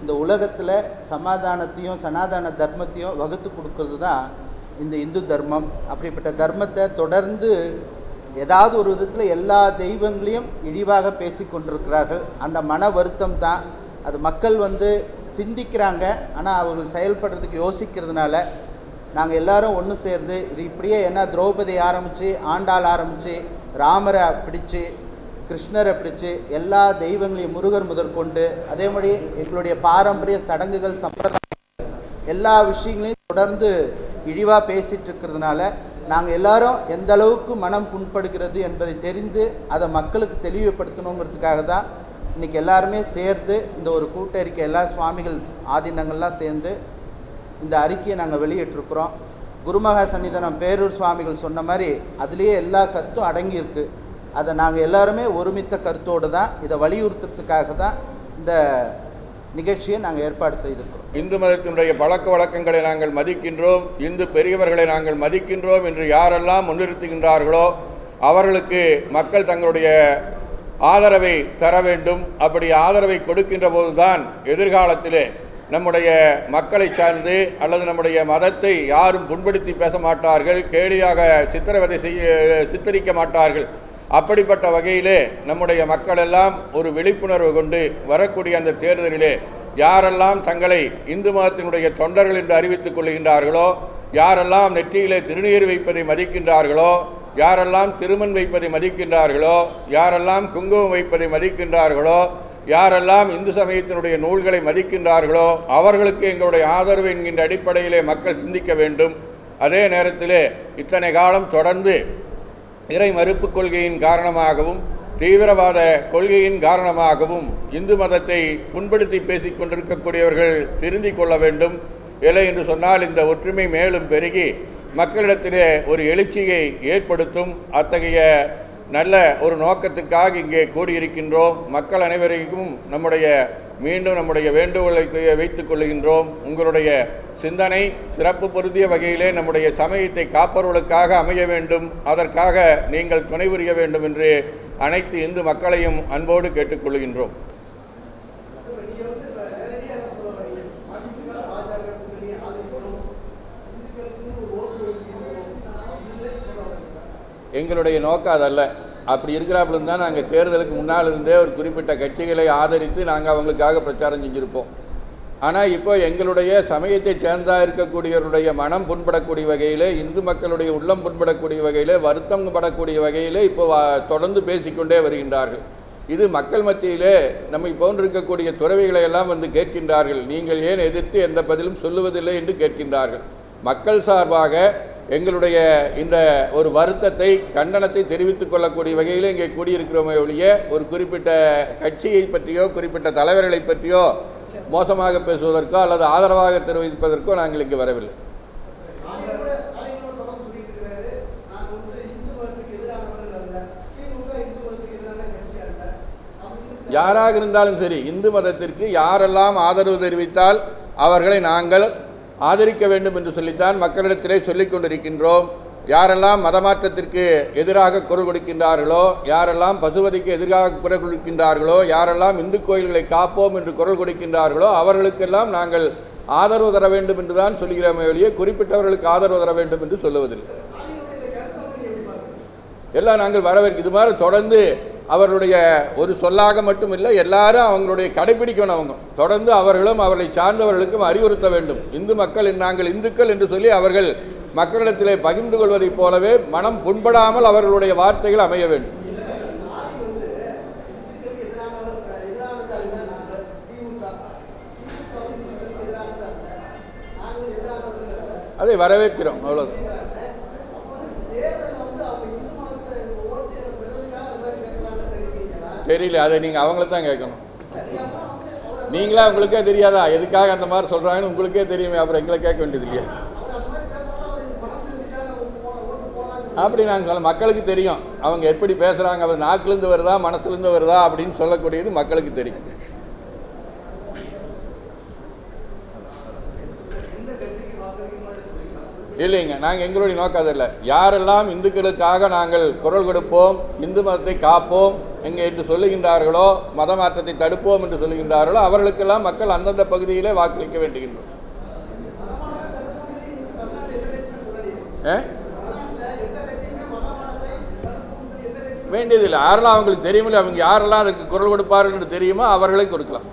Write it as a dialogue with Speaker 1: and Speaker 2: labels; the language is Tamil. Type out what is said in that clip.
Speaker 1: இந்த உலகத்தில் சமாதானத்தையும் சனாதான தர்மத்தையும் வகுத்து கொடுக்கறது தான் இந்த இந்து தர்மம். அப்படிப்பட்ட தர்மத்தை தொடர்ந்து ஏதாவது ஒரு விதத்தில் எல்லா தெய்வங்களையும் இழிவாக பேசி கொண்டிருக்கிறார்கள். அந்த மன வருத்தம் தான். அது மக்கள் வந்து சிந்திக்கிறாங்க. ஆனால் அவர்கள் செயல்படுறதுக்கு யோசிக்கிறதுனால நாங்கள் எல்லாரும் ஒன்று சேர்ந்து இது இப்படியே என்ன திரௌபதி ஆரம்பித்து ஆண்டாள் ஆரம்பித்து ராமரை பிடிச்சு கிருஷ்ணரை பிடிச்சு எல்லா தெய்வங்களையும் முருகர் முதற்கொண்டு அதே மாதிரி எங்களுடைய பாரம்பரிய சடங்குகள் சம்பிரதாயம் எல்லா விஷயங்களையும் தொடர்ந்து இழிவாக பேசிகிட்டு இருக்கிறதுனால நாங்கள் எல்லாரும் எந்த அளவுக்கு மனம் புண்படுகிறது என்பதை தெரிந்து அதை மக்களுக்கு தெளிவுபடுத்தணுங்கிறதுக்காக தான் இன்றைக்கி எல்லாருமே சேர்ந்து இந்த ஒரு கூட்டறிக்கை எல்லா சுவாமிகள் ஆதீனங்கள்லாம் சேர்ந்து இந்த அறிக்கையை நாங்கள் வெளியிட்டிருக்கிறோம். குருமகா சன்னிதானம் பேரூர் சுவாமிகள் சொன்ன மாதிரி அதுலேயே எல்லா கருத்தும் அடங்கியிருக்கு. அதை நாங்கள் எல்லாருமே ஒருமித்த கருத்தோடு தான் இதை வலியுறுத்துறதுக்காக தான் இந்த நிகழ்ச்சியை நாங்கள் ஏற்பாடு செய்திருக்கிறோம்.
Speaker 2: இந்து மதத்தினுடைய பழக்க வழக்கங்களை நாங்கள் மதிக்கின்றோம் இந்து பெரியவர்களை நாங்கள் மதிக்கின்றோம் என்று யாரெல்லாம் முன்னிறுத்துகின்றார்களோ அவர்களுக்கு மக்கள் தங்களுடைய ஆதரவை தர வேண்டும். அப்படி ஆதரவை கொடுக்கின்ற போதுதான் எதிர்காலத்திலே நம்முடைய மக்களை சார்ந்து அல்லது நம்முடைய மதத்தை யாரும் புண்படுத்தி பேச மாட்டார்கள் கேலியாக சித்திரவதை செய்ய சித்தரிக்க மாட்டார்கள். அப்படிப்பட்ட வகையிலே நம்முடைய மக்கள் எல்லாம் ஒரு விழிப்புணர்வு கொண்டு வரக்கூடிய அந்த தேர்தலிலே யாரெல்லாம் தங்களை இந்து மதத்தினுடைய தொண்டர்கள் என்று அறிவித்துக் கொள்கின்றார்களோ யாரெல்லாம் நெற்றியிலே திருநீர் வைப்பதை மதிக்கின்றார்களோ யாரெல்லாம் திருமண் வைப்பதை மதிக்கின்றார்களோ யாரெல்லாம் குங்குமம் வைப்பதை மதிக்கின்றார்களோ யாரெல்லாம் இந்து சமயத்தினுடைய நூல்களை மதிக்கின்றார்களோ அவர்களுக்கு எங்களுடைய ஆதரவு என்கின்ற அடிப்படையிலே மக்கள் சிந்திக்க வேண்டும். அதே நேரத்திலே இத்தனை காலம் தொடர்ந்து இறை மறுப்பு கொள்கையின் காரணமாகவும் தீவிரவாத கொள்கையின் காரணமாகவும் இந்து மதத்தை புண்படுத்தி பேசிக் கொண்டிருக்கக்கூடியவர்கள் திருந்திக் கொள்ள வேண்டும். இல்லை என்று சொன்னால் இந்த ஒற்றுமை மேலும் பெருகி மக்களிடத்திலே ஒரு எழுச்சியை ஏற்படுத்தும். அத்தகைய நல்ல ஒரு நோக்கத்துக்காக இங்கே கூடியிருக்கின்றோம். மக்கள் அனைவரையும் நம்முடைய மீண்டும் நம்முடைய வேண்டுகோளை வைத்துக் கொள்கின்றோம். உங்களுடைய சிந்தனை சிறப்பு பொருந்திய வகையிலே நம்முடைய சமயத்தை காப்பவர்களுக்காக அமைய வேண்டும். அதற்காக நீங்கள் துணை புரிய வேண்டும் என்று அனைத்து இந்து மக்களையும் அன்போடு கேட்டுக்கொள்கின்றோம் எங்களுடைய நோக்கம் அதல்ல. அப்படி இருக்கிறாப்புல இருந்தால் நாங்கள் தேர்தலுக்கு முன்னால் இருந்தே ஒரு குறிப்பிட்ட கட்சிகளை ஆதரித்து நாங்கள் அவங்களுக்காக பிரச்சாரம் செஞ்சுருப்போம். ஆனால் இப்போ எங்களுடைய சமயத்தை சேர்ந்தா இருக்கக்கூடியவருடைய மனம் புண்படக்கூடிய வகையில் இந்து மக்களுடைய உள்ளம் புண்படக்கூடிய வகையில் வருத்தம் படக்கூடிய வகையில் இப்போ தொடர்ந்து பேசிக்கொண்டே வருகின்றார்கள். இது மக்கள் மத்தியிலே நம்மை போன்றிருக்கக்கூடிய துறவிகளை எல்லாம் வந்து கேட்கின்றார்கள். நீங்கள் ஏன் எதிர்த்து எந்த பதிலும் சொல்லுவதில்லை என்று கேட்கின்றார்கள். மக்கள் சார்பாக எங்களுடைய இந்த ஒரு வருத்தத்தை கண்டனத்தை தெரிவித்துக் கொள்ளக்கூடிய வகையில் இங்கே கூடியிருக்கிறோமே ஒழிய ஒரு குறிப்பிட்ட கட்சியை பற்றியோ குறிப்பிட்ட தலைவர்களை பற்றியோ மோசமாக பேசுவதற்கோ அல்லது ஆதரவாக தெரிவிப்பதற்கோ நாங்கள் இங்கு வரவில்லை. யாராக இருந்தாலும் சரி இந்து மதத்திற்கு யாரெல்லாம் ஆதரவு தெரிவித்தால் அவர்களை நாங்கள் ஆதரிக்க வேண்டும் என்று சொல்லித்தான் மக்களிடத்திலே சொல்லிக் கொண்டிருக்கின்றோம். யாரெல்லாம் மதமாற்றத்திற்கு எதிராக குரல் கொடுக்கின்றார்களோ யாரெல்லாம் பசுவதிக்கு எதிராக குரல் கொடுக்கின்றார்களோ யாரெல்லாம் இந்து கோயில்களை காப்போம் என்று குரல் கொடுக்கின்றார்களோ அவர்களுக்கெல்லாம் நாங்கள் ஆதரவு தர வேண்டும் என்று தான் சொல்கிறோமே ஒழிய குறிப்பிட்டவர்களுக்கு ஆதரவு தர வேண்டும் என்று சொல்லுவதில்லை. எல்லாம் நாங்கள் வரவேற்க இது மாதிரி தொடர்ந்து அவர்களுடைய ஒரு சொல்லாக மட்டும் இல்லை எல்லாரும் அவங்களுடைய கடைபிடிக்கணும் அவங்க. தொடர்ந்து அவர்களும் அவர்களை சார்ந்தவர்களுக்கும் அறிவுறுத்த வேண்டும். இந்து மக்கள் நாங்கள் இந்துக்கள் என்று சொல்லி அவர்கள் மக்களிடத்திலே பகிர்ந்து கொள்வதைப் போலவே மனம் புண்படாமல் அவர்களுடைய வார்த்தைகள் அமைய வேண்டும். அதை வரவேற்கிறோம் அவ்வளோதான் தெரியல அதை நீங்கள் அவங்கள தான் கேட்கணும். நீங்களா உங்களுக்கே தெரியாதா? எதுக்காக அந்த மாதிரி சொல்கிறாங்கன்னு உங்களுக்கே தெரியுமே அப்புறம் எங்களை கேட்க வேண்டியது இல்லையா அப்படி நாங்கள் சொல்ல மக்களுக்கு தெரியும். அவங்க எப்படி பேசுகிறாங்க அவர் நாக்குலேருந்து வருதா மனசுலேருந்து வருதா அப்படின்னு சொல்லக்கூடியது மக்களுக்கு தெரியும். இல்லைங்க நாங்கள் எங்களுடைய நோக்கம் அது யாரெல்லாம் இந்துக்களுக்காக நாங்கள் குரல் கொடுப்போம் இந்து மதத்தை காப்போம் எங்கே என்று சொல்லுகின்றார்களோ மத மாற்றத்தை தடுப்போம் என்று சொல்லுகின்றார்களோ அவர்களுக்கெல்லாம் மக்கள் அந்தந்த பகுதியிலே வாக்களிக்க வேண்டுகின்றோம். வேண்டியதில்லை. யாரெல்லாம் அவங்களுக்கு தெரியுமில்ல அவங்க யாரெல்லாம் அதற்கு குரல் கொடுப்பார்கள் என்று தெரியுமோ அவர்களை கொடுக்கலாம்.